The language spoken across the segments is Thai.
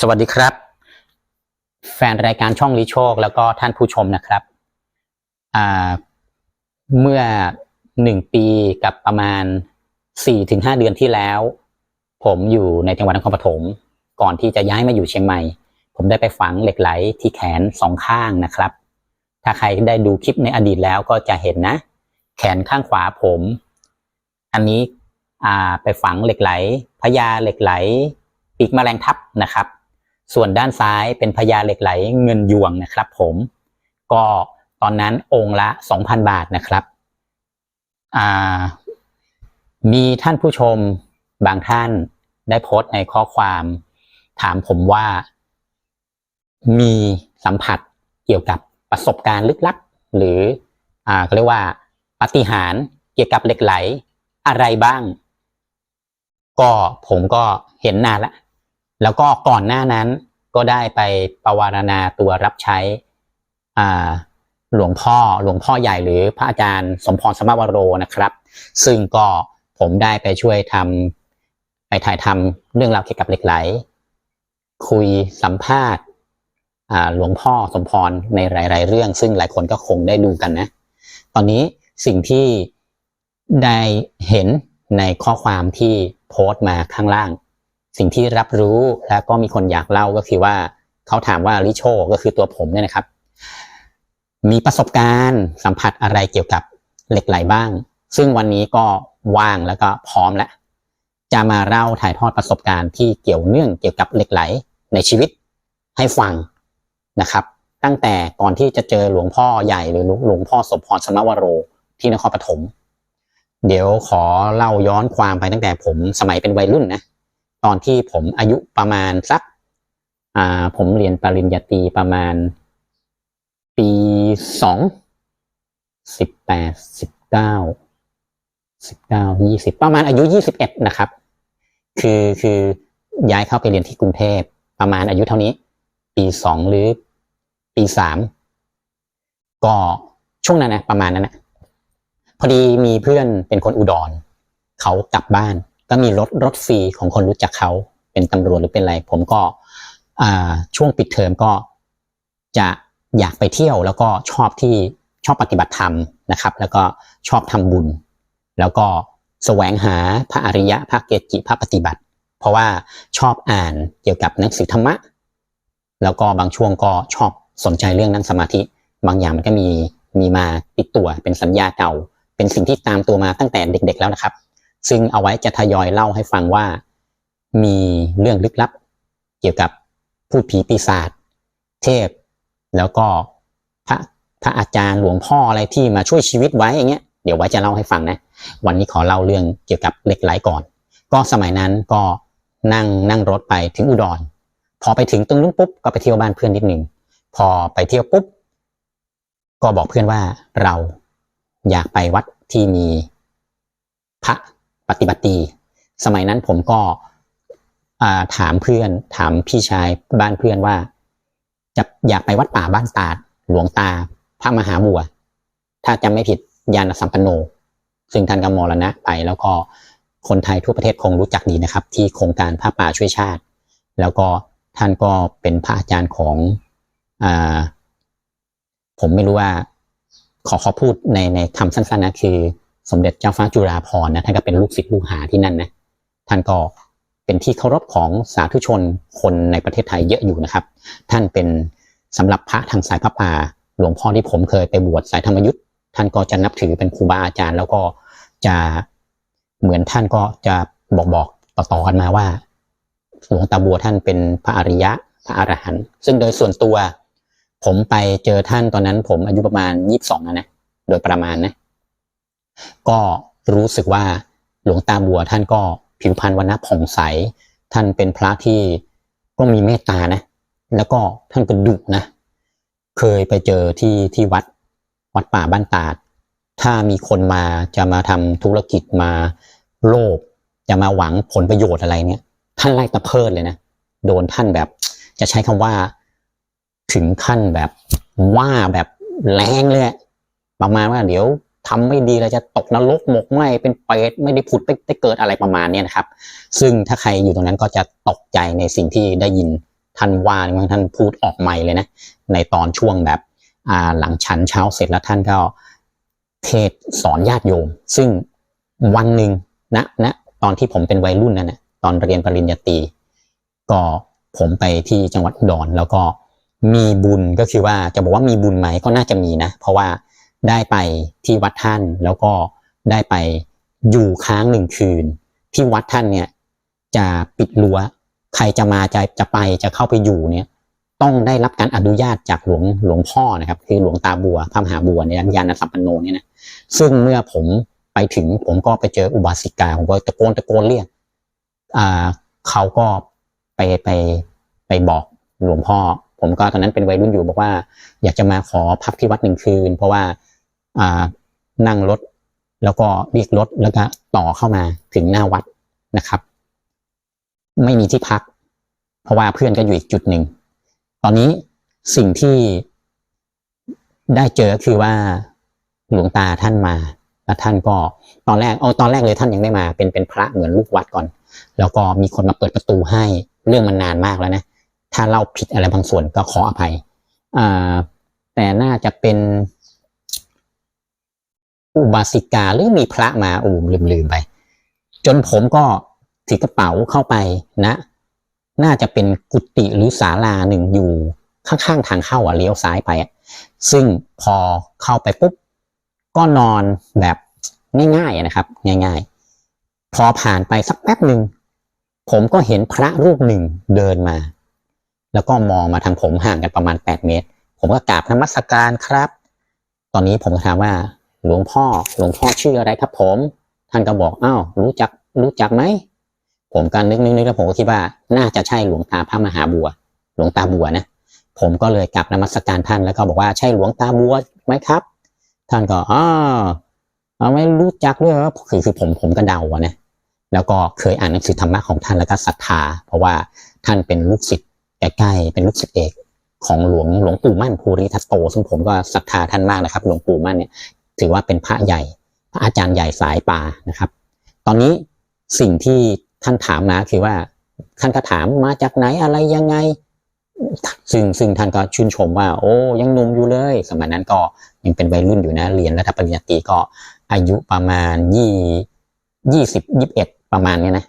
สวัสดีครับ แฟนรายการช่องลิโชค แล้วก็ท่านผู้ชมนะครับเมื่อหนึ่งปีกับประมาณสี่ถึงห้าเดือนที่แล้ว ผมอยู่ในจังหวัดนครปฐมก่อนที่จะย้ายมาอยู่เชียงใหม่ ผมได้ไปฝังเหล็กไหลที่แขนสองข้างนะครับ ถ้าใครได้ดูคลิปในอดีตแล้วก็จะเห็นนะ แขนข้างขวาผม อันนี้ไปฝังเหล็กไหลพญาเหล็กไหลปีกแมลงทับนะครับ ส่วนด้านซ้ายเป็นพญาเหล็กไหลเงินยวงนะครับ ผมก็ตอนนั้นองค์ละ 2,000 บาทนะครับมีท่านผู้ชมบางท่านได้โพสต์ในข้อความถามผมว่า มีสัมผัสเกี่ยวกับประสบการณ์ลึกลับ หรืออ่าเรียกว่าปาฏิหารย์เกี่ยวกับเหล็กไหลอะไรบ้าง ก็ผมก็เห็นนานละ แล้วก็ก่อนหน้านั้นก็ได้ไปประวารณาตัวรับใช้อ่าหลวงพ่อหลวงพ่อใหญ่หรือพระอาจารย์สมพรสมาวโรนะครับ ซึ่งก็ผมได้ไปช่วยทำไปถ่ายทำเรื่องราวเกี่ยวกับเหล็กไหล คุยสัมภาษณ์หลวงพ่อสมพรในหลาย ๆ เรื่อง ซึ่งหลายคนก็คงได้ดูกันนะ ตอนนี้สิ่งที่ได้เห็นในข้อความที่โพสต์มาข้างล่าง สิ่งที่รับรู้แล้วก็มีคนอยากเล่าก็คือว่าเขาถามว่าลิโชก็คือตัวผมเนี่ยนะครับ มีประสบการณ์สัมผัสอะไรเกี่ยวกับเหล็กไหลบ้าง ซึ่งวันนี้ก็ว่างแล้วก็พร้อมแล้วจะมาเล่าถ่ายทอดประสบการณ์ที่เกี่ยวเนื่องเกี่ยวกับเหล็กไหลในชีวิตให้ฟังนะครับ ตั้งแต่ก่อนที่จะเจอหลวงพ่อใหญ่หรือหลวงพ่อสมพรสมวโรที่นครปฐมเดี๋ยวขอเล่าย้อนความไปตั้งแต่ผมสมัยเป็นวัยรุ่นนะ ตอนที่ผมอายุประมาณสัก อ่า ผมเรียนปริญญาตรีประมาณ ปีสองสิบแปดสิบเก้าสิบเก้ายี่สิบประมาณอายุยี่สิบเอ็ดนะครับ คือคือย้ายเข้าไปเรียนที่กรุงเทพประมาณอายุเท่านี้ ปีสองหรือปีสามก็ช่วงนั้นนะประมาณนั้นนะพอดีมีเพื่อนเป็นคนอุดรเขากลับบ้าน ก็มีรถรถฟรีของคนรู้จักเขาเป็นตำรวจหรือเป็นอะไร ผมก็ช่วงปิดเทอมก็จะอยากไปเที่ยวแล้วก็ชอบที่ชอบปฏิบัติธรรมนะครับ แล้วก็ชอบทำบุญ แล้วก็แสวงหาพระอริยะพระเกจิพระปฏิบัติ เพราะว่าชอบอ่านเกี่ยวกับหนังสือธรรมะ แล้วก็บางช่วงก็ชอบสนใจเรื่องนั่งสมาธิ บางอย่างมันก็มีมีมาติดตัวเป็นสัญญาเก่า เป็นสิ่งที่ตามตัวมาตั้งแต่เด็ก ๆ แล้วนะครับ ซึ่งเอาไว้จะทยอยเล่าให้ฟังว่า มีเรื่องลึกลับ เกี่ยวกับพูดผีปีศาจเทพ แล้วก็พระพระอาจารย์หลวงพ่ออะไรที่มาช่วยชีวิตไว้อย่างเงี้ยเดี๋ยวไว้จะเล่าให้ฟังนะ วันนี้ขอเล่าเรื่องเกี่ยวกับเหล็กไหลก่อน ก็สมัยนั้นก็นั่งนั่งรถไปถึงอุดร พอไปถึงตรงนู้นปุ๊บก็ไปเที่ยวบ้านเพื่อนนิดหนึ่งพอไปเที่ยวปุ๊บก็บอกเพื่อนว่าเราอยากไปวัดที่มีพระ ปฏิบัติดีสมัยนั้นผมก็าถามเพื่อนถามพี่ชายบ้านเพื่อนว่า จะอยากไปวัดป่าบ้านตาดหลวงตา พระมหาบัว ถ้าจำไม่ผิดยานสัมปันโน ซึ่งท่านก็มรณะไป แล้วก็คนไทยทั่วประเทศคงรู้จักดีนะครับ ที่โครงการพระป่าช่วยชาติ แล้วก็ท่านก็เป็นพระอาจารย์ของอผมไม่รู้ว่าขอขอพูดในในคำสั้นๆนะคือ สมเด็จเจ้าฟ้าจุฬาภรณ์นะท่านก็เป็นลูกศิษย์ลูกหาที่นั่นนะท่านก็เป็นที่เคารพของสาธุชนคนในประเทศไทยเยอะอยู่นะครับ ท่านเป็นสำหรับพระทางสายพระป่าหลวงพ่อที่ผมเคยไปบวชสายธรรมยุทธ์ท่านก็จะนับถือเป็นครูบาอาจารย์ แล้วก็จะเหมือนท่านก็จะบอกบอกต่อๆกันมาว่าหลวงตาบัวท่านเป็นพระอริยะพระอรหันต์ซึ่งโดยส่วนตัว ผมไปเจอท่านตอนนั้นผมอายุประมาณยี่สิบสองนะนะโดยประมาณนะ ก็รู้สึกว่าหลวงตาบัวท่านก็ผิวพรรณวันณะผ่องใส ท่านเป็นพระที่ก็มีเมตตานะ แล้วก็ท่านก็ดุนะ เคยไปเจอที่ที่วัดวัดป่าบ้านตาด ถ้ามีคนมาจะมาทำธุรกิจมาโลภจะมาหวังผลประโยชน์อะไรเนี่ย ท่านไล่ตะเพิดเลยนะ โดนท่านแบบ จะใช้คำว่า ถึงขั้นแบบว่าแบบแรงเลยอะประมาณว่าเดี๋ยว ทำไม่ดีเราจะตกนรกหมกไหมเป็นเปรตไม่ได้ผุดไม่ได้เกิดอะไรประมาณนี้นะครับ ซึ่งถ้าใครอยู่ตรงนั้นก็จะตกใจในสิ่งที่ได้ยินท่านว่านท่านพูดออกใหม่เลยนะ ในตอนช่วงแบบหลังฉันเช้าเสร็จแล้วท่านก็เทศสอนญาติโยม ซึ่งวันหนึ่งนะนะตอนที่ผมเป็นวัยรุ่นนั่นนะตอนเรียนปริญญาตรีก็ผมไปที่จังหวัดอุดรแล้วก็มีบุญก็คือว่าจะบอกว่ามีบุญไหมก็น่าจะมีนะ เพราะว่า ได้ไปที่วัดท่านแล้วก็ได้ไปอยู่ค้างหนึ่งคืน ที่วัดท่านเนี่ยจะปิดรั้วใครจะมาจะจะไปจะเข้าไปอยู่เนี่ยต้องได้รับการอนุญาตจากหลวงหลวงพ่อนะครับ คือหลวงตาบัวพระมหาบัวเนี่ยยานสัมปันโนเนี่ยนะซึ่งเมื่อผมไปถึงผมก็ไปเจออุบาสิกาผมก็ตะโกนตะโกนเรียกอ่าเขาก็ไปไปไปบอกหลวงพ่อ ผมก็ตอนนั้นเป็นวัยรุ่นอยู่บอกว่า อยากจะมาขอพักที่วัดหนึ่งคืน เพราะว่า นั่งรถ แล้วก็เรียกรถแล้วก็ต่อเข้ามาถึงหน้าวัดนะครับ ไม่มีที่พัก เพราะว่าเพื่อนก็อยู่อีกจุดหนึ่ง ตอนนี้สิ่งที่ได้เจอคือว่าหลวงตาท่านมาแล้วท่านก็ตอนแรกเอาตอนแรกเลยท่านยังไม่มา เป็นเป็นพระเหมือนลูกวัดก่อน แล้วก็มีคนมาเปิดประตูให้เรื่องมันนานมากแล้วนะ ถ้าเล่าผิดอะไรบางส่วนก็ขออภัยอ่าแต่น่าจะเป็น อุบาสิกาหรือมีพระมาอูมลืมลืมไป จนผมก็ถือกระเป๋าเข้าไปนะ น่าจะเป็นกุฏิหรือศาลาหนึ่งอยู่ข้างๆทางเข้าอะเลี้ยวซ้ายไปอะซึ่งพอเข้าไปปุ๊บก็นอนแบบง่ายๆนะครับ ง่าย ๆ พอผ่านไปสักแป๊บหนึ่งผมก็เห็นพระรูปหนึ่งเดินมา แล้วก็มองมาทางผมห่างกันประมาณแปดเมตร ผมก็กราบนมัสการครับ ตอนนี้ผมถามว่า หลวงพ่อหลวงพ่อชื่ออะไรครับ ผม ท่านก็บอกอ้าวรู้จักรู้จักไหมผมก็นึกนึกนึกแล้วผมก็คิดว่า น่าจะใช่หลวงตาพระมหาบัว หลวงตาบัวนะผมก็เลยกลับนมัสการท่านแล้วก็บอกว่าใช่หลวงตาบัวไหมครับ ท่านก็อ๋อเอาไม่รู้จักด้วยครับคือคือผมผมก็เดาอะนะแล้วก็เคยอ่านหนังสือธรรมะของท่านแล้วก็ศรัทธา เพราะว่าท่านเป็นลูกศิษย์ใกล้ๆเป็นลูกศิษย์เอกของหลวงหลวงปู่มั่นภูริทัตโต ซึ่งผมก็ศรัทธาท่านมากนะครับ หลวงปู่มั่นเนี่ย ถือว่าเป็นพระใหญ่ พระอาจารย์ใหญ่สายป่านะครับ ตอนนี้สิ่งที่ท่านถามมาคือว่าท่านก็ถามมาจากไหนอะไรยังไง ซึ่งซึ่งท่านก็ชื่นชมว่า โอ้ยังหนุ่มอยู่เลย สมัยนั้นก็ยังเป็นวัยรุ่นอยู่นะเรียนระดับปริญญาตรีก็อายุประมาณยี่ยี่สิบยี่สิบเอ็ดประมาณนี้นะ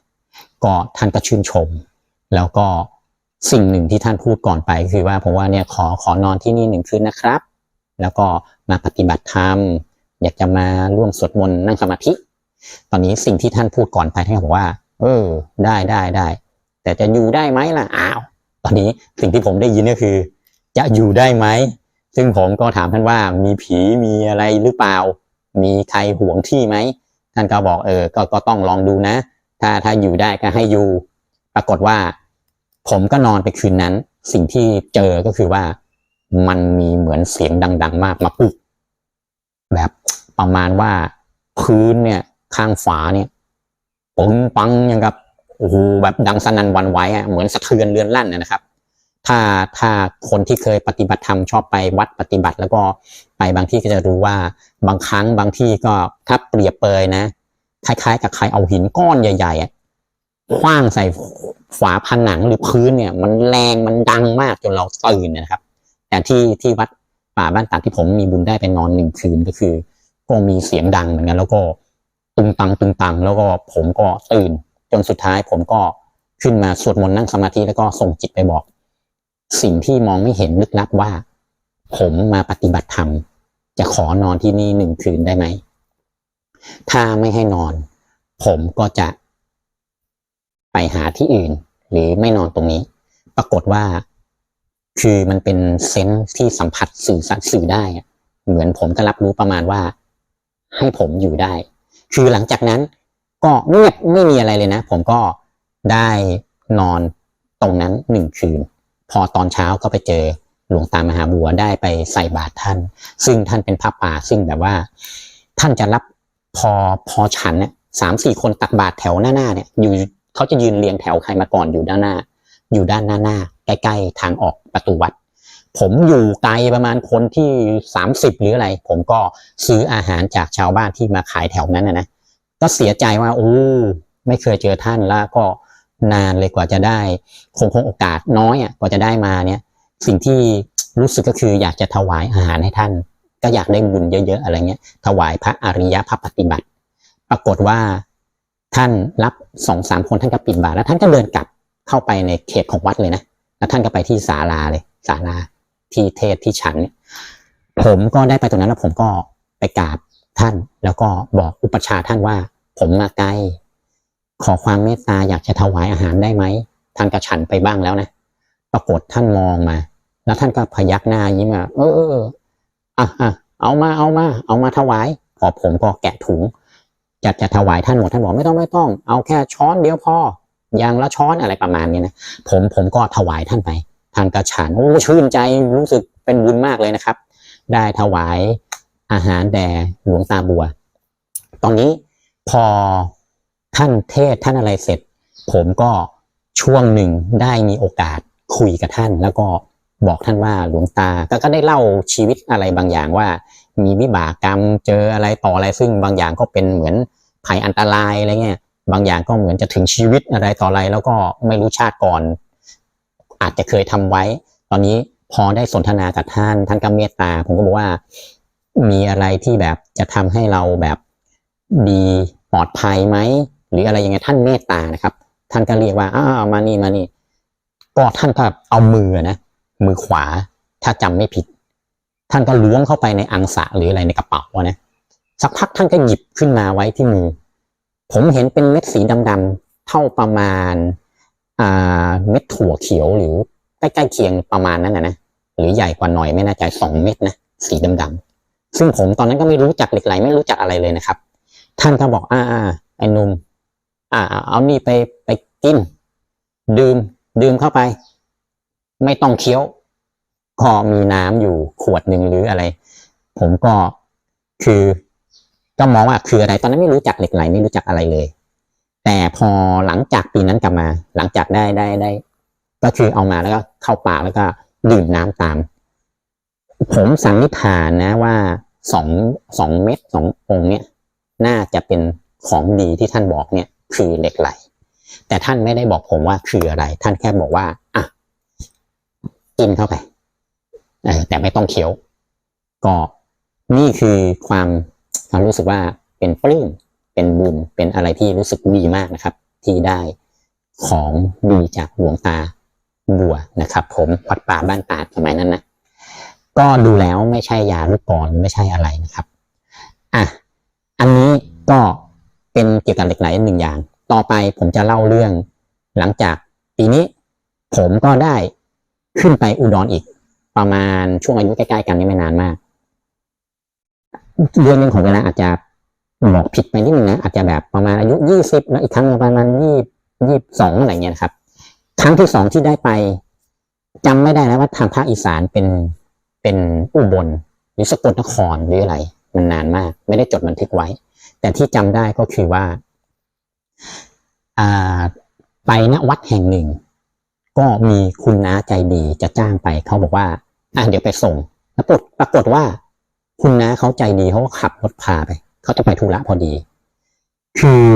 ก็ท่านก็ชื่นชม แล้วก็สิ่งหนึ่งที่ท่านพูดก่อนไปคือว่าผมว่าเนี่ยขอขอนอนที่นี่หนึ่งคืนนะครับ แล้วก็มาปฏิบัติธรรม อยากจะมาร่วมสวดมนต์นั่งสมาธิ ตอนนี้สิ่งที่ท่านพูดก่อนไปท่านบอกว่า เออ ได้ได้ได้แต่จะอยู่ได้ไหมล่ะอ้าว ตอนนี้สิ่งที่ผมได้ยินก็คือ จะอยู่ได้ไหมซึ่งผมก็ถามท่านว่ามีผีมีอะไรหรือเปล่า มีใครห่วงที่ไหมท่านก็บอกเออ ก็ก็ต้องลองดูนะ ถ้าถ้าอยู่ได้ก็ให้อยู่ ปรากฏว่า ผมก็นอนไปคืนนั้น สิ่งที่เจอก็คือว่า มันมีเหมือนเสียงดัง ๆ มากมาปุ๊บแบบ ประมาณว่าพื้นเนี่ย ข้างฝาเนี่ยปึงปังอย่างกับโอ้โหแบบดังสนั่นวันไหวอะเหมือนสะเทือนเรือนลั่นนะนะครับ ถ้าถ้าคนที่เคยปฏิบัติธรรมชอบไปวัดปฏิบัติ แล้วก็ไปบางที่ก็จะรู้ว่าบางครั้งบางที่ก็ถ้าเปรียบเปยนะคล้ายๆ กับใครเอาหินก้อนใหญ่ๆอะคว้างใส่ฝาผนังหรือพื้นเนี่ย มันแรงมันดังมากจนเราตื่นนะครับ แต่ที่ที่วัดป่าบ้านตากที่ผมมีบุญได้ไปนอนหนึ่งคืนก็คือ ก็มีเสียงดังเหมือนกันแล้วก็ตึงตังตึงตังแล้วก็ผมก็ตื่น จนสุดท้ายผมก็ขึ้นมาสวดมนต์นั่งสมาธิแล้วก็ส่งจิตไปบอก สิ่งที่มองไม่เห็นลึกลับว่า ผมมาปฏิบัติธรรมจะขอนอนที่นี่หนึ่งคืนได้ไหม ถ้าไม่ให้นอน ผมก็จะ ไปหาที่อื่น หรือไม่นอนตรงนี้ ปรากฏว่า คือมันเป็นเซนส์ที่สัมผัสสื่อสื่อได้ เหมือนผมก็รับรู้ประมาณว่า ให้ผมอยู่ได้ คือหลังจากนั้นก็เงียบไม่มีอะไรเลยนะ ผมก็ได้นอนตรงนั้นหนึ่งคืน พอตอนเช้าก็ไปเจอหลวงตามหาบัวได้ไปใส่บาตรท่าน ซึ่งท่านเป็นพระป่าซึ่งแบบว่า ท่านจะรับพอพอฉันเนี่ยสามสี่คนตักบาตรแถวหน้าหน้าเนี่ย อยู่เขาจะยืนเรียงแถวใครมาก่อนอยู่ด้านหน้า อยู่ด้านหน้าหน้าใกล้ๆทางออกประตูวัด ผมอยู่ไกลประมาณคนที่สามสิบหรืออะไร ผมก็ซื้ออาหารจากชาวบ้านที่มาขายแถวนั้นนะนะก็เสียใจว่าโอ้ไม่เคยเจอท่านแล้วก็นานเลยกว่าจะได้ คงคงโอกาสน้อยอะกว่าจะได้มาเนี่ย สิ่งที่รู้สึกก็คืออยากจะถวายอาหารให้ท่าน ก็อยากได้บุญเยอะๆอะไรเงี้ย ถวายพระอริยพระปฏิบัติ ปรากฏว่าท่านรับสองสามคนท่านก็ปิดบาตรแล้วท่านก็เดินกลับเข้าไปในเขตของวัดเลยนะแล้วท่านก็ไปที่ศาลาเลยศาลา ที่เทศที่ฉัน ผมก็ได้ไปตรงนั้นแล้วผมก็ไปกราบท่าน แล้วก็บอกอุปชาท่านว่า ผมมาไกลขอความเมตตาอยากจะถวายอาหารได้ไหมท่านก็ฉันไปบ้างแล้วนะปรากฏท่านมองมา แล้วท่านก็พยักหน้ายิ้มอะเออเออเอออะอะเอามาเอามา เอามาถวายพอผมก็แกะถุงจะจะถวายท่านหมดท่านบอกไม่ต้องไม่ต้อง เอาแค่ช้อนเดียวพออย่างละช้อนอะไรประมาณนี้นะผมผมก็ถวายท่านไป ทานก็ฉันโอ้ชื่นใจรู้สึกเป็นบุญมากเลยนะครับ ได้ถวายอาหารแด่หลวงตาบัว ตอนนี้พอท่านเทศท่านอะไรเสร็จ ผมก็ช่วงหนึ่งได้มีโอกาสคุยกับท่าน แล้วก็บอกท่านว่าหลวงตาก็ก็ได้เล่าชีวิตอะไรบางอย่างว่า มีวิบากกรรมเจออะไรต่ออะไรซึ่งบางอย่างก็เป็นเหมือนภัยอันตรายอะไรเงี้ยบางอย่างก็เหมือนจะถึงชีวิตอะไรต่ออะไร แล้วก็ไม่รู้ชาติก่อน อาจจะเคยทำไว้ ตอนนี้พอได้สนทนากับท่านท่านก็เมตตา ผมก็บอกว่ามีอะไรที่แบบจะทำให้เราแบบดีปลอดภัยไหมหรืออะไรยังไงท่านเมตตานะครับ ท่านก็เรียกว่าอ้าวมานี่มานี่ ก็ท่านก็เอามือนะมือขวาถ้าจำไม่ผิด ท่านก็ล้วงเข้าไปในอังสะหรืออะไรในกระเป๋าะนะสักพักท่านก็หยิบขึ้นมาไว้ที่มือ ผมเห็นเป็นเม็ดสีดำๆเท่าประมาณ อ่าเม็ดถั่วเขียวหรือใกล้ๆเคียงประมาณนั้นนะนะหรือใหญ่กว่าหน่อยไม่แน่ใจสองเม็ดนะสีดำๆซึ่งผมตอนนั้นก็ไม่รู้จักเหล็กไหลไม่รู้จักอะไรเลยนะครับ ท่านก็บอกอ่าอ่าไอ้นุ่มอ่าเอานี่ไปไปกิน ดื่มดื่มเข้าไป ไม่ต้องเคี้ยวก็มีน้ำอยู่ขวดหนึ่งหรืออะไร ผมก็คือก็มองว่าคืออะไร ตอนนั้นไม่รู้จักเหล็กไหลไม่รู้จักอะไรเลย แต่พอหลังจากปีนั้นกลับมา หลังจากได้ได้ได้ ก็คือเอามาแล้วก็เข้าปากแล้วก็ดื่มน้ำตาม ผมสันนิษฐานนะว่าสองสองเม็ดสององค์เนี่ยน่าจะเป็นของดีที่ท่านบอกเนี่ย คือเหล็กไหล แต่ท่านไม่ได้บอกผมว่าคืออะไร ท่านแค่บอกว่าอะกินเข้าไปเออแต่ไม่ต้องเคี้ยว ก็นี่คือความความรู้สึกว่าเป็นปลื้ม เป็นบุญเป็นอะไรที่รู้สึกดีมากนะครับ ที่ได้ของดีจากหลวงตาบัวนะครับ ผมวัดป่าบ้านตาสมัยนั้นนะก็ดูแล้วไม่ใช่ยาลูกกรอนไม่ใช่อะไรนะครับอะอันนี้ก็เป็นเกี่ยวกับเหล็กไหลหนึ่งอย่าง ต่อไปผมจะเล่าเรื่อง หลังจากปีนี้ผมก็ได้ขึ้นไปอุดรออีก ประมาณช่วงอายุใกล้ๆกันนี่ไม่นานมากเดือนหนึ่งของเวลาอาจจะ บอกผิดไปนิดนึงนะอาจจะแบบประมาณอายุยี่สิบแล้วอีกครั้งประมาณยี่ยี่สองอะไรเงี้ยนะครับ ครั้งที่สองที่ได้ไปจำไม่ได้แล้วว่าทางภาคอีสานเป็นเป็นอุบลหรือสกลนครหรืออะไร มันนานมาก ไม่ได้จดบันทึกไว้ แต่ที่จำได้ก็คือว่าอ่าไปณวัดแห่งหนึ่ง ก็มีคุณน้าใจดีจะจ้างไปเขาบอกว่า อะเดี๋ยวไปส่งแล้วปรากฏปรากฏว่า คุณน้าเขาใจดีเขาก็ขับรถพาไป เขาจะไปธุระพอดี คือ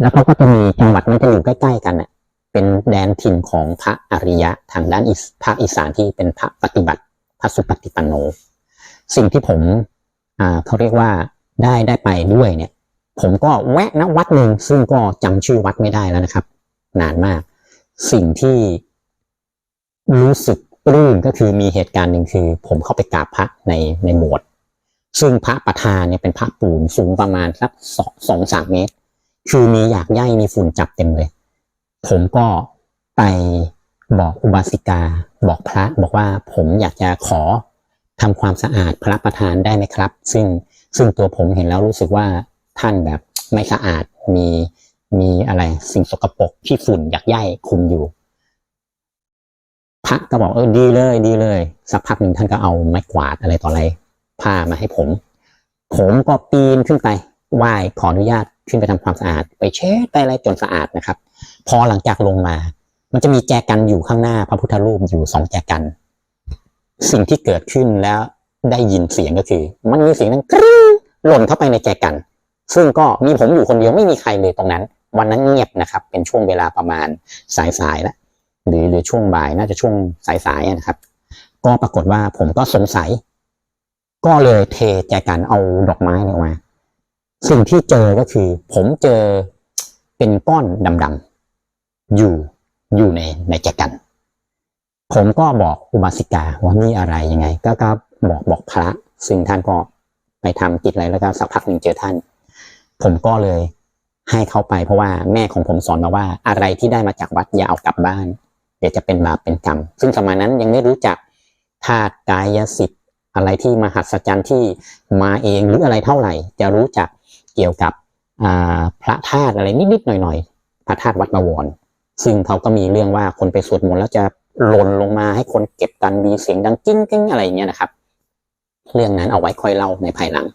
แล้วเขาก็จะมีจังหวัดมันจะอยู่ใกล้ๆกันน่ะเป็นแดนถิ่นของพระอริยะทางด้านอีสภาคอีสานที่เป็นพระปฏิบัติพระสุปฏิปันโน สิ่งที่ผมอ่าเขาเรียกว่าได้ได้ไปด้วยเนี่ย ผมก็แวะณวัดหนึ่งซึ่งก็จำชื่อวัดไม่ได้แล้วนะครับ นานมาก สิ่งที่รู้สึกปลื้มก็คือมีเหตุการณ์หนึ่งคือ ผมเข้าไปกราบพระในในโบสถ์ ซึ่งพระประธานเนี่ยเป็นพระปูนสูงประมาณสักสองสามเมตร คือมีอยากใยมีฝุ่นจับเต็มเลย ผมก็ไปบอกอุบาสิกา บอกพระบอกว่าผมอยากจะขอทำความสะอาดพระประธานได้ไหมครับ ซึ่งซึ่งตัวผมเห็นแล้วรู้สึกว่าท่านแบบไม่สะอาดมีมีอะไรสิ่งสกปรกที่ฝุ่นอยากใยคุมอยู่ พระก็บอกเออดีเลยดีเลย สักพักหนึ่งท่านก็เอาไม้กวาดอะไรต่ออะไร ผ้ามาให้ผม ผมก็ปีนขึ้นไปไหว้ขออนุญาตขึ้นไปทำความสะอาด ไปเช็ดไปอะไรจนสะอาดนะครับ พอหลังจากลงมา มันจะมีแจกันอยู่ข้างหน้าพระพุทธรูปอยู่สองแจกัน สิ่งที่เกิดขึ้นแล้วได้ยินเสียงก็คือ มันมีเสียงนั้นกริ๊งหล่นเข้าไปในแจกัน ซึ่งก็มีผมอยู่คนเดียวไม่มีใครเลยตรงนั้น วันนั้นเงียบนะครับ เป็นช่วงเวลาประมาณสายๆแล้วหรือหรือช่วงบ่ายน่าจะช่วงสายๆนะครับ ก็ปรากฏว่าผมก็สงสัย ก็เลยเทแจกันเอาดอกไม้เนี่ยออกมา สิ่งที่เจอก็คือ ผมเจอเป็นก้อนดำๆอยู่อยู่ในในแจกัน ผมก็บอกอุบาสิกาว่านี่อะไรยังไง ก็ก็บอกบอกพระ ซึ่งท่านก็ไปทำกิจอะไรแล้วก็สักพักหนึ่งเจอท่าน ผมก็เลยให้เขาไปเพราะว่าแม่ของผมสอนมาว่าอะไรที่ได้มาจากวัดอย่าเอากลับบ้าน เดี๋ยวจะเป็นบาปเป็นกรรม ซึ่งสมัยนั้นยังไม่รู้จักธาตุกายสิทธิ์ อะไรที่มหัศจรรย์ที่มาเองหรืออะไรเท่าไหร่ จะรู้จักเกี่ยวกับพระธาตุอะไรนิดๆหน่อยๆพระธาตุวัดบวร ซึ่งเขาก็มีเรื่องว่าคนไปสวดมนต์แล้วจะหล่นลงมาให้คนเก็บกันมีเสียงดังกิ้งกิ้งอะไรอย่างเงี้ยนะครับ เรื่องนั้นเอาไว้ค่อยเล่าในภายหลัง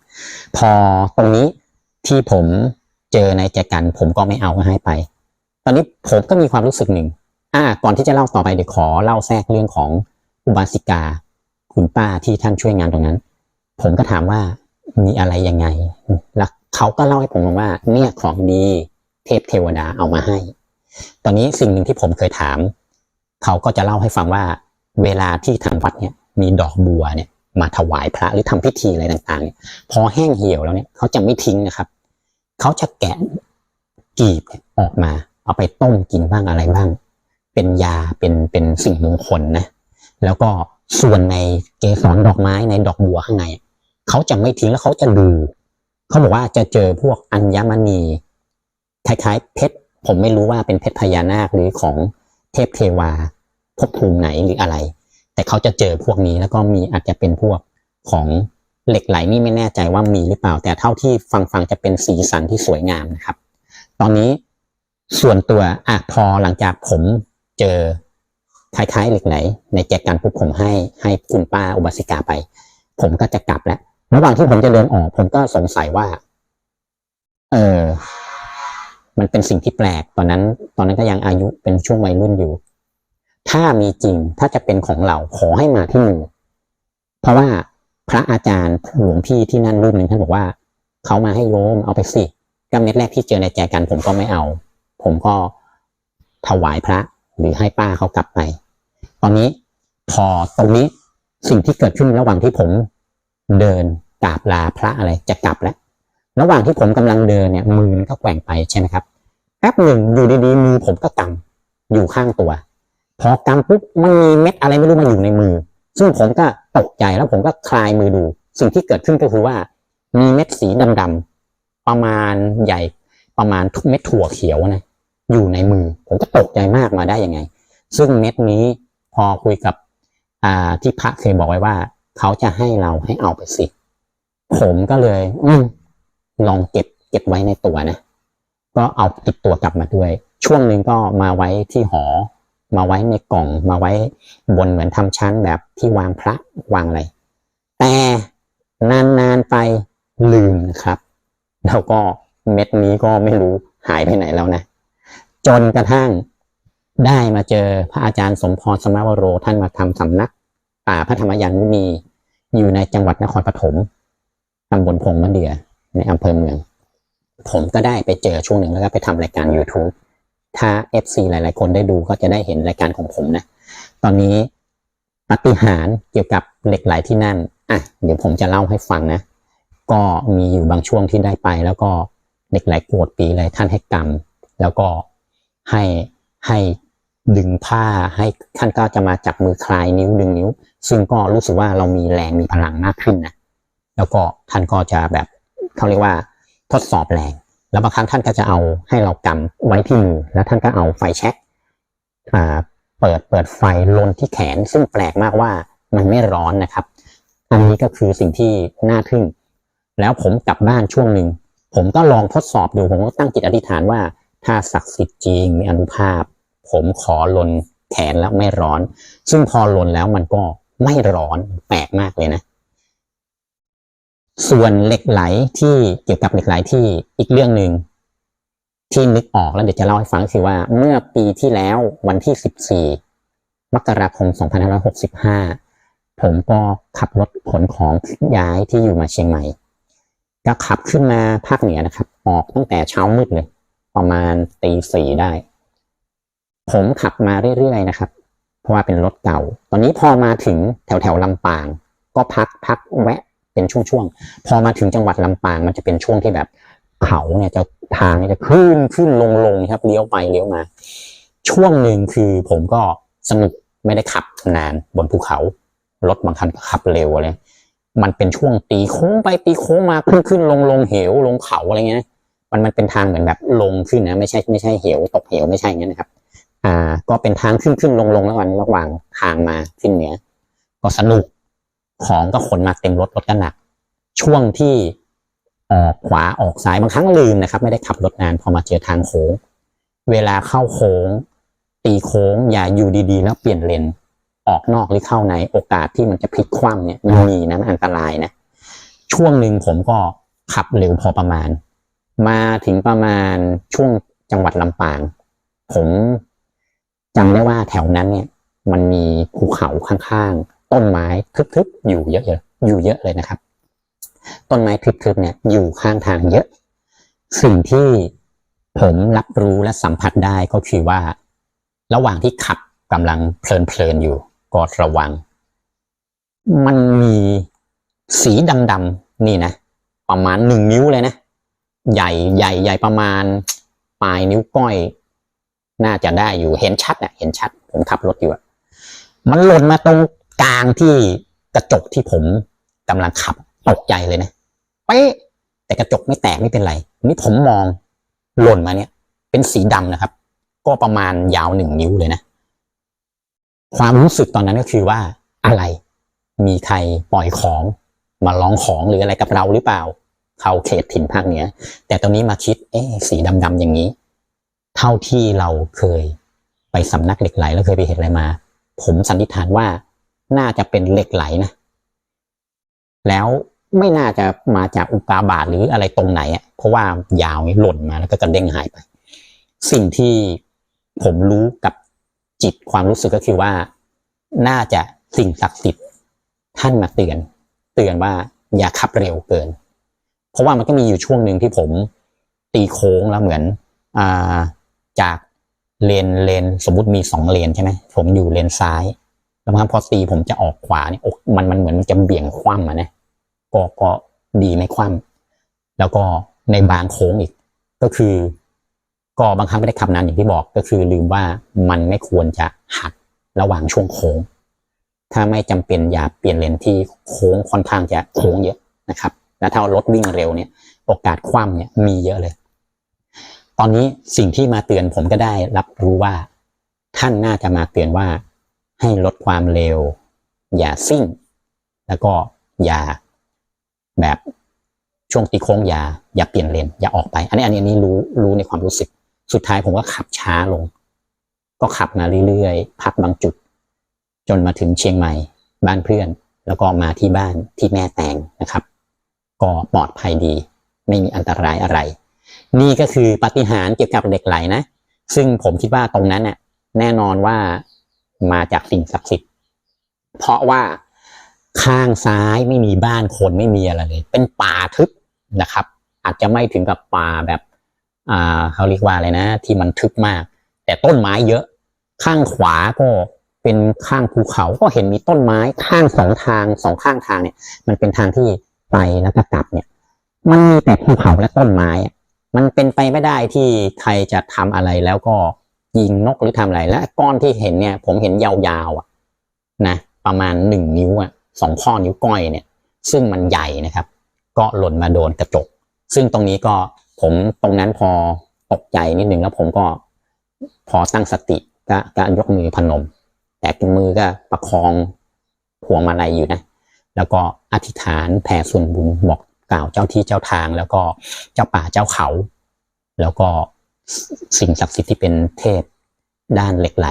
พอตรงนี้ที่ผมเจอในแจกัน ผมก็ไม่เอาให้ไป ตอนนี้ผมก็มีความรู้สึกหนึ่งอ่าก่อนที่จะเล่าต่อไปเดี๋ยวขอเล่าแทรกเรื่องของอุบาสิกา คุณป้าที่ท่านช่วยงานตรงนั้น ผมก็ถามว่ามีอะไรยังไง แล้วเขาก็เล่าให้ผมฟังว่า เนี่ยของดีเทพเทวดาเอามาให้ ตอนนี้สิ่งหนึ่งที่ผมเคยถาม เขาก็จะเล่าให้ฟังว่า เวลาที่ทางวัดเนี่ยมีดอกบัวเนี่ยมาถวายพระหรือทำพิธีอะไรต่างๆเนี่ยพอแห้งเหี่ยวแล้วเนี่ยเขาจะไม่ทิ้งนะครับ เขาจะแกะกีบออกมา เอาไปต้มกินบ้างอะไรบ้าง เป็นยาเป็นเป็นสิ่งมงคลนะ แล้วก็ ส่วนในเกสรดอกไม้ในดอกบัวข้างในเขาจะไม่ทิ้งแล้วเขาจะดูเขาบอกว่าจะเจอพวกอัญมณีคล้ายๆเพชรผมไม่รู้ว่าเป็นเพชรพญานาคหรือของเทพเทวาภพภูมิไหนหรืออะไร แต่เขาจะเจอพวกนี้แล้วก็มีอาจจะเป็นพวกของเหล็กไหลนี่ไม่แน่ใจว่ามีหรือเปล่า แต่เท่าที่ฟังฟังๆจะเป็นสีสันที่สวยงามนะครับ ตอนนี้ส่วนตัวอะพอหลังจากผมเจอ คล้ายๆเหล็กไหลในแจกันปุ๊บผมให้ให้คุณป้าอุบาสิกาไป ผมก็จะกลับแล้วระหว่างที่ผมจะเดินออก ผมก็สงสัยว่า เออมันเป็นสิ่งที่แปลกตอนนั้น ตอนนั้นก็ยังอายุเป็นช่วงวัยรุ่นอยู่ ถ้ามีจริงถ้าจะเป็นของเราขอให้มาที่มือเพราะว่าพระอาจารย์หลวงพี่ที่นั่นรูปหนึ่งท่านบอกว่าเขามาให้โยมเอาไปสิก็เม็ดแรกที่เจอในแจกันผมก็ไม่เอา ผมก็ถวายพระหรือให้ป้าเขากลับไป ตอนนี้พอตรงนี้สิ่งที่เกิดขึ้นระหว่างที่ผมเดินกราบลาพระอะไรจะกลับแล้ว ระหว่างที่ผมกำลังเดินเนี่ยมือมันก็แกว่งไปใช่ไหมครับแป๊บหนึ่งอยู่ดีๆมือผมก็กำอยู่ข้างตัว พอกำปุ๊บมันมีเม็ดอะไรไม่รู้มาอยู่ในมือ ซึ่งผมก็ตกใจแล้วผมก็คลายมือดู สิ่งที่เกิดขึ้นก็คือว่า มีเม็ดสีดำๆประมาณใหญ่ประมาณทุกเม็ดถั่วเขียวนะอยู่ในมือ ผมก็ตกใจมากมาได้ยังไง ซึ่งเม็ดนี้ พอคุยกับอ่าที่พระเคยบอกไว้ว่า เขาจะให้เราให้เอาไปสิ ผมก็เลย อืลองเก็บ เก็บไว้ในตัวนะ ก็เอาติดตัวกลับมาด้วย ช่วงหนึ่งก็มาไว้ที่หอ มาไว้ในกล่อง มาไว้บนเหมือนทำชั้นแบบที่วางพระวางอะไร แต่นานๆไปลืมนะครับ แล้วก็เม็ดนี้ก็ไม่รู้หายไปไหนแล้วนะ จนกระทั่ง ได้มาเจอพระอาจารย์สมพรสมาวโร ท่านมาทำสำนักป่าพระธรรมยานมุนีอยู่ในจังหวัดนครปฐมตำบลพงมะเดือในอำเภอเมือง ผมก็ได้ไปเจอช่วงหนึ่งแล้วก็ไปทำรายการ YouTube ถ้า FC หลาย ๆ คนได้ดูก็จะได้เห็นรายการของผมนะ ตอนนี้ปฏิหารเกี่ยวกับเหล็กไหลที่นั่น อะ เดี๋ยวผมจะเล่าให้ฟังนะ ก็มีอยู่บางช่วงที่ได้ไป แล้วก็เหล็กไหลโกรธปีเลยท่านให้กรรม แล้วก็ให้ให้ ดึงผ้าให้ท่านก็จะมาจับมือคลายนิ้วดึงนิ้ว ซึ่งก็รู้สึกว่าเรามีแรงมีพลังมากขึ้นนะแล้วก็ท่านก็จะแบบเขาเรียกว่าทดสอบแรง แล้วบางครั้งท่านก็จะเอาให้เรากำไว้ที่มือแล้วท่านก็เอาไฟแช็กอ่าเปิดเปิดไฟลนที่แขน ซึ่งแปลกมากว่ามันไม่ร้อนนะครับ อันนี้ก็คือสิ่งที่น่าทึ่ง แล้วผมกลับบ้านช่วงหนึ่งผมก็ลองทดสอบดูผมก็ตั้งจิตอธิษฐานว่า ถ้าศักดิ์สิทธิ์จริงมีอนุภาพ ผมขอลนแขนแล้วไม่ร้อน ซึ่งพอลนแล้วมันก็ไม่ร้อนแปลกมากเลยนะ ส่วนเหล็กไหลที่เกี่ยวกับเหล็กไหลที่อีกเรื่องหนึ่งที่นึกออกแล้วเดี๋ยวจะเล่าให้ฟังคือว่าเมื่อปีที่แล้ววันที่ 14 มกราคม 2565 ผมก็ขับรถขนของย้ายที่อยู่มาเชียงใหม่ ก็ขับขึ้นมาภาคเหนือนะครับ ออกตั้งแต่เช้ามืดเลย ประมาณตีสี่ได้ ผมขับมาเรื่อยๆนะครับ เพราะว่าเป็นรถเก่า ตอนนี้พอมาถึงแถวแถวลำปาง ก็พักพักแวะเป็นช่วงๆ พอมาถึงจังหวัดลำปางมันจะเป็นช่วงที่แบบเขาเนี่ยจะทางเนี่ยจะขึ้นขึ้นลงลงครับเลี้ยวไปเลี้ยวมา ช่วงหนึ่งคือผมก็สนุกไม่ได้ขับนานบนภูเขารถบางคันขับเร็วอะไรมันเป็นช่วงตีโค้งไปตีโค้งมาขึ้นขึ้นลงลงเหวลงเขาอะไรเงี้ยมันมันเป็นทางเหมือนแบบลงขึ้นนะไม่ใช่ไม่ใช่เหวตกเหวไม่ใช่อย่างนั้นนะครับ อ่า ก็เป็นทางขึ้นขึ้นลงลงแล้วกันระหว่างทางมาขึ้นเหนือก็สนุกของก็ขนมาเต็มรถรถก็หนัก ช่วงที่ออกขวาออกซ้ายบางครั้งลืมนะครับ ไม่ได้ขับรถนานพอมาเจอทางโค้ง เวลาเข้าโค้ง ตีโค้งอย่าอยู่ดีๆ แล้วเปลี่ยนเลนออกนอกหรือเข้าในโอกาสที่มันจะพลิกคว่ำเนี่ยมันมีนะมันอันตรายนะช่วงหนึ่งผมก็ขับเร็วพอประมาณ มาถึงประมาณช่วงจังหวัดลำปาง ผม จำได้ว่าแถวนั้นเนี่ยมันมีภูเขาข้างๆ ต้นไม้ทึบๆอยู่เยอะๆอยู่เยอะเลยนะครับ ต้นไม้ทึบๆเนี่ยอยู่ข้างทางเยอะ สิ่งที่ผมรับรู้และสัมผัสได้ก็คือว่า ระหว่างที่ขับกำลังเพลินๆอยู่ก็ระวัง มันมีสีดำๆนี่นะ ประมาณหนึ่งนิ้วเลยนะ ใหญ่ใหญ่ใหญ่ประมาณปลายนิ้วก้อย น่าจะได้อยู่เห็นชัดอะเห็นชัด ผมขับรถอยู่อะมันหล่นมาตรงกลางที่กระจกที่ผมกำลังขับตกใจเลยนะเป๊ะแต่กระจกไม่แตกไม่เป็นไร นี่ผมมองหล่นมาเนี่ย เป็นสีดำนะครับ ก็ประมาณยาวหนึ่งนิ้วเลยนะ ความรู้สึกตอนนั้นก็คือว่าอะไร มีใครปล่อยของมาลองของหรืออะไรกับเราหรือเปล่าเขาเขตถิ่นภาคเหนือแต่ตอนนี้มาคิด เอ๊สีดำๆอย่างนี้ เท่าที่เราเคยไปสำนักเหล็กไหลแล้วเคยไปเห็นอะไรมา ผมสันนิษฐานว่าน่าจะเป็นเหล็กไหลนะ แล้วไม่น่าจะมาจากอุกกาบาตหรืออะไรตรงไหนอะเพราะว่ายาวนี้หล่นมาแล้วก็กระเด้งหายไป สิ่งที่ผมรู้กับจิตความรู้สึกก็คือว่า น่าจะสิ่งศักดิ์สิทธิ์ท่านมาเตือน เตือนว่าอย่าขับเร็วเกิน เพราะว่ามันก็มีอยู่ช่วงหนึ่งที่ผมตีโค้งแล้วเหมือน อ่า จากเลนเลนสมมติมีสองเลนใช่ไหมผมอยู่เลนซ้ายแล้วพอตีผมจะออกขวาเนี่ยอกมันมันเหมือนมันจะเบี่ยงคว่ำอะนะก็ก็ดีไม่คว่ำแล้วก็ในบางโค้งอีก ก็คือ ก็บางครั้งไม่ได้ขับนานอย่างที่บอกก็คือลืมว่ามันไม่ควรจะหักระหว่างช่วงโค้ง ถ้าไม่จำเป็นอย่าเปลี่ยนเลนที่โค้งค่อนข้างจะโค้งเยอะนะครับ แล้วถ้ารถวิ่งเร็วเนี่ย โอกาสคว่ำเนี่ยมีเยอะเลย ตอนนี้สิ่งที่มาเตือนผมก็ได้รับรู้ว่า ท่านน่าจะมาเตือนว่า ให้ลดความเร็ว อย่าซิ่ง แล้วก็อย่าแบบช่วงตีโค้งอย่าอย่าเปลี่ยนเลนอย่าออกไป อันนี้อันนี้อันนี้รู้รู้ในความรู้สึก สุดท้ายผมก็ขับช้าลง ก็ขับมาเรื่อยๆพักบางจุด จนมาถึงเชียงใหม่ บ้านเพื่อน แล้วก็มาที่บ้านที่แม่แตงนะครับ ก็ปลอดภัยดี ไม่มีอันตรายอะไร นี่ก็คือปฏิหารเกี่ยวกับเหล็กไหลนะ ซึ่งผมคิดว่าตรงนั้นน่ะแน่นอนว่ามาจากสิ่งศักดิ์สิทธิ์ เพราะว่าข้างซ้ายไม่มีบ้านคนไม่มีอะไรเลย เป็นป่าทึบนะครับ อาจจะไม่ถึงกับป่าแบบอ่าเขาเรียกว่าอะไรนะ ที่มันทึบมาก แต่ต้นไม้เยอะ ข้างขวาก็เป็นข้างภูเขาก็เห็นมีต้นไม้ข้างสองทางสองข้างทางเนี่ย มันเป็นทางที่ไปแล้วก็กลับเนี่ย มันมีแต่ภูเขาและต้นไม้ ไปไม่ได้ที่ใครจะทำอะไรแล้วก็ยิงนกหรือทำอะไร และก้อนที่เห็นเนี่ย ผมเห็นยาวๆอะนะประมาณหนึ่งนิ้วอะสองข้อนิ้วก้อยเนี่ย ซึ่งมันใหญ่นะครับ ก็หล่นมาโดนกระจก ซึ่งตรงนี้ก็ผมตรงนั้นพอตกใจนิดนึงแล้วผมก็พอตั้งสติก็กยกมือพนม แต่มือก็ประคองพวงมาลัยอยู่นะ แล้วก็อธิษฐานแผ่ส่วนบุญบอกกล่าวเจ้าที่เจ้าทาง แล้วก็เจ้าป่าเจ้าเขา แล้วก็สิ่งศักดิ์สิทธิ์ที่เป็นเทพด้านเหล็กไหล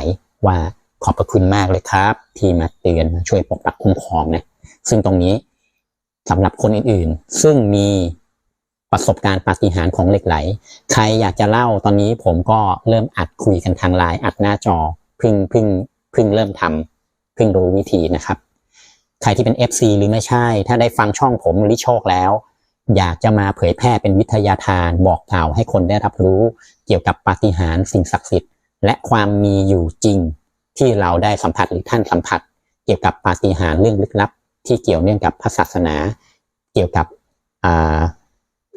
ว่าขอบพระคุณมากเลยครับ ที่มาเตือนมาช่วยปกปักคุ้มครองนะซึ่งตรงนี้สำหรับคนอื่นๆ ซึ่งมีประสบการณ์ปาฏิหาริย์ของเหล็กไหล ใครอยากจะเล่าตอนนี้ผมก็เริ่มอัดคุยกันทางไลน์อัดหน้าจอเพึ่งเพึ่งเพึ่งเริ่มทำเพึ่งรู้วิธีนะครับ ใครที่เป็น FC หรือไม่ใช่ ถ้าได้ฟังช่องผมลิโชคแล้ว อยากจะมาเผยแพร่เป็นวิทยาทานบอกกล่าวให้คนได้รับรู้ เกี่ยวกับปาฏิหาริย์สิ่งศักดิ์สิทธิ์ และความมีอยู่จริง ที่เราได้สัมผัสหรือท่านสัมผัส เกี่ยวกับปาฏิหาริย์เรื่องลึกลับ ที่เกี่ยวเนื่องกับพระศาสนา เกี่ยวกับา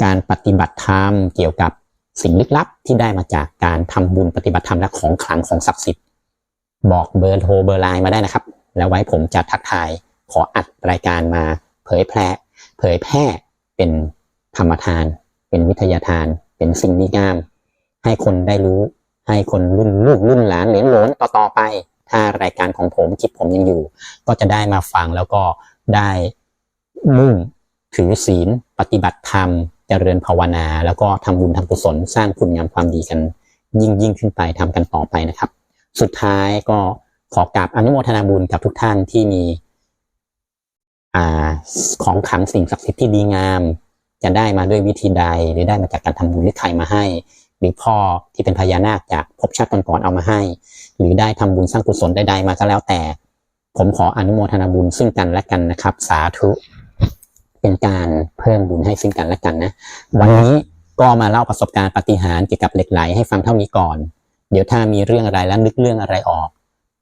การปฏิบัติธรรม เกี่ยวกับสิ่งลึกลับที่ได้มาจากการทำบุญปฏิบัติธรรมและของขลังของศักดิ์สิทธิ์บอกเบอร์โทรเบอร์ไลน์มาได้นะครับ แล้วไว้ผมจะทักทายขออัดรายการมาเผยแพร่ เผยแพร่ เป็นธรรมทาน เป็นวิทยาทาน เป็นสิ่งดีงาม ให้คนได้รู้ ให้คนรุ่นลูกรุ่นหลานเหลนหลนต่อต่อๆไป ถ้ารายการของผมคลิปผมยังอยู่ ก็จะได้มาฟังแล้วก็ได้มุ่งถือศีล ปฏิบัติธรรมเจริญภาวนา แล้วก็ทำบุญทำกุศลสร้างคุณงามความดีกัน ยิ่งยิ่งขึ้นไปทำกันต่อไปนะครับ สุดท้ายก็ขอกราบอนุโมทนาบุญกับทุกท่านที่มี ของขังสิ่งศักดิ์สิทธิ์ที่ดีงาม จะได้มาด้วยวิธีใด หรือได้มาจากการทำบุญหรือใครมาให้ หรือพ่อที่เป็นพญานาคจากภพชาติก่อนๆเอามาให้ หรือได้ทำบุญสร้างกุศลใดๆมาก็แล้วแต่ ผมขออนุโมทนาบุญซึ่งกันและกันนะครับ สาธุ เป็นการเพิ่มบุญให้ซึ่งกันและกันนะ วันนี้ก็มาเล่าประสบการณ์ปฏิหารเกี่ยวกับเหล็กไหลให้ฟังเท่านี้ก่อน เดี๋ยวถ้ามีเรื่องอะไรและนึกเรื่องอะไรออก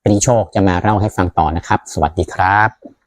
ปรีโชคจะมาเล่าให้ฟังต่อนะครับ สวัสดีครับ